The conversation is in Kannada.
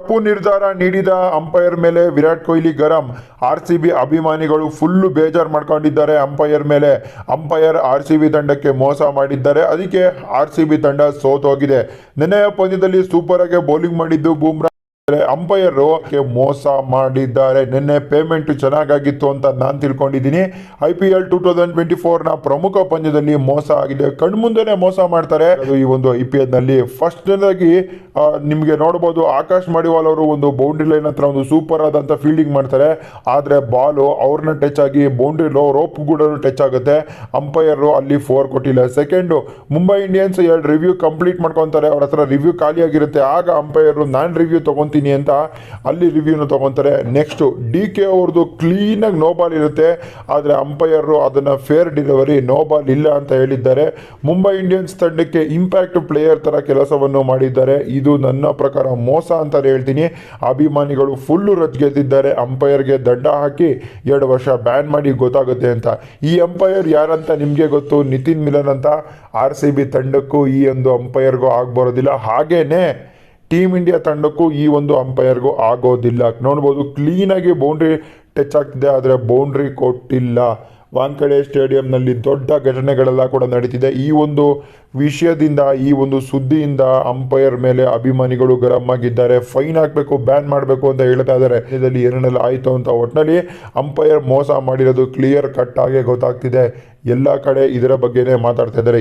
ತಪ್ಪು ನಿರ್ಧಾರ ನೀಡಿದ ಅಂಪೈರ್ ಮೇಲೆ ವಿರಾಟ್ ಕೊಹ್ಲಿ ಗರಂ. ಆರ್ ಸಿ ಅಭಿಮಾನಿಗಳು ಫುಲ್ಲು ಬೇಜಾರು ಮಾಡ್ಕೊಂಡಿದ್ದಾರೆ ಅಂಪೈರ್ ಮೇಲೆ. ಅಂಪೈರ್ ಆರ್ ಸಿ ತಂಡಕ್ಕೆ ಮೋಸ ಮಾಡಿದ್ದಾರೆ. ಅದಕ್ಕೆ ಆರ್ ಸಿ ಬಿ ತಂಡ ಸೋತೋಗಿದೆ. ನೆನೆಯ ಪಂದ್ಯದಲ್ಲಿ ಸೂಪರ್ ಆಗಿ ಬೌಲಿಂಗ್ ಮಾಡಿದ್ದು ಬೂಮ್ರಾ ಅಂಪೈರ್ ಮೋಸ ಮಾಡಿದ್ದಾರೆ. ನಿನ್ನೆ ಪೇಮೆಂಟ್ ಚೆನ್ನಾಗಾಗಿತ್ತು ಅಂತ ನಾನು ತಿಳ್ಕೊಂಡಿದ್ದೀನಿ. I P L two thousand twenty ಫೋರ್ನ ಪ್ರಮುಖ ಪಂದ್ಯದಲ್ಲಿ ಮೋಸ ಆಗಿದೆ. ಕಣ್ಮುಂದೆನೆ ಮೋಸ ಮಾಡ್ತಾರೆ. ಈ ಒಂದು ಐ ಪಿ ಎಲ್ನಲ್ಲಿ ಫಸ್ಟ್ ನಿಮಗೆ ನೋಡ್ಬೋದು, ಆಕಾಶ್ ಮಡಿವಾಲ್ ಅವರು ಒಂದು ಬೌಂಡ್ರಿ ಲೈನ್ ಹತ್ರ ಒಂದು ಸೂಪರ್ ಆದಂತ ಫೀಲ್ಡಿಂಗ್ ಮಾಡ್ತಾರೆ. ಆದರೆ ಬಾಲು ಅವ್ರನ್ನ ಟಚ್ ಆಗಿ ಬೌಂಡ್ರಿ ಲೋ ರೋಪ್ ಕೂಡ ಟಚ್ ಆಗುತ್ತೆ. ಅಂಪೈರ್ ಅಲ್ಲಿ ಫೋರ್ ಕೊಟ್ಟಿಲ್ಲ. ಸೆಕೆಂಡು ಮುಂಬೈ ಇಂಡಿಯನ್ಸ್ ಎರಡು ರಿವ್ಯೂ ಕಂಪ್ಲೀಟ್ ಮಾಡ್ಕೊತಾರೆ. ಅವ್ರ ಹತ್ರ ರಿವ್ಯೂ ಖಾಲಿಯಾಗಿರುತ್ತೆ. ಆಗ ಅಂಪೈರ್ ನಾನ್ ರಿವ್ಯೂ ತಗೊಂತೀನಿ ಅಂತ ಅಲ್ಲಿ ರಿವ್ಯೂನ ತೊಗೊತಾರೆ. ನೆಕ್ಸ್ಟ್ ಡಿ ಕೆ ಅವ್ರದ್ದು ಕ್ಲೀನಾಗಿ ನೋ ಬಾಲ್ ಇರುತ್ತೆ. ಆದರೆ ಅಂಪೈರು ಅದನ್ನು ಫೇರ್ ಡಿಲಿವರಿ ನೋ ಬಾಲ್ ಇಲ್ಲ ಅಂತ ಹೇಳಿದ್ದಾರೆ. ಮುಂಬೈ ಇಂಡಿಯನ್ಸ್ ತಂಡಕ್ಕೆ ಇಂಪ್ಯಾಕ್ಟ್ ಪ್ಲೇಯರ್ ಥರ ಕೆಲಸವನ್ನು ಮಾಡಿದ್ದಾರೆ. ಇದು ನನ್ನ ಪ್ರಕಾರ ಮೋಸ ಅಂತ ಹೇಳ್ತೀನಿ. ಅಭಿಮಾನಿಗಳು ಫುಲ್ಲು ರಚ್ಗೆದ್ದಿದ್ದಾರೆ ಅಂಪೈರ್ಗೆ ದಂಡ ಹಾಕಿ ಎರಡು ವರ್ಷ ಬ್ಯಾನ್ ಮಾಡಿ ಗೊತ್ತಾಗುತ್ತೆ ಅಂತ. ಈ ಅಂಪೈರ್ ಯಾರಂತ ನಿಮಗೆ ಗೊತ್ತು? ನಿತಿನ್ ಮಿಲನ್ ಅಂತ ಆರ್ ಸಿ ಬಿ ತಂಡಕ್ಕೂ ಈ ಒಂದು ಅಂಪೈರ್ಗೂ ಆಗ್ಬರೋದಿಲ್ಲ. ಹಾಗೇನೆ ಟೀಮ್ ಇಂಡಿಯಾ ತಂಡಕ್ಕೂ ಈ ಒಂದು ಅಂಪೈರ್ಗೂ ಆಗೋದಿಲ್ಲ. ನೋಡ್ಬೋದು ಕ್ಲೀನಾಗಿ ಬೌಂಡ್ರಿ ಟಚ್ ಆಗ್ತಿದೆ, ಆದರೆ ಬೌಂಡ್ರಿ ಕೊಟ್ಟಿಲ್ಲ. ವಾಂಕಡೆ ಸ್ಟೇಡಿಯಂನಲ್ಲಿ ದೊಡ್ಡ ಘಟನೆಗಳೆಲ್ಲ ಕೂಡ ನಡೀತಿದೆ. ಈ ಒಂದು ವಿಷಯದಿಂದ, ಈ ಒಂದು ಸುದ್ದಿಯಿಂದ ಅಂಪೈರ್ ಮೇಲೆ ಅಭಿಮಾನಿಗಳು ಗರಂ ಆಗಿದ್ದಾರೆ ಫೈನ್ ಹಾಕಬೇಕು ಬ್ಯಾನ್ ಮಾಡಬೇಕು ಅಂತ ಹೇಳ್ತಾ ಇದ್ದಾರೆ. ಇದರಲ್ಲಿ ಏನೇನೆಲ್ಲ ಆಯಿತು ಅಂತ ಒಟ್ಟಿನಲ್ಲಿ ಅಂಪೈರ್ ಮೋಸ ಮಾಡಿರೋದು ಕ್ಲಿಯರ್ ಕಟ್ ಆಗಿ ಗೊತ್ತಾಗ್ತಿದೆ. ಎಲ್ಲ ಕಡೆ ಇದರ ಬಗ್ಗೆನೇ ಮಾತಾಡ್ತಾ ಇದ್ದಾರೆ.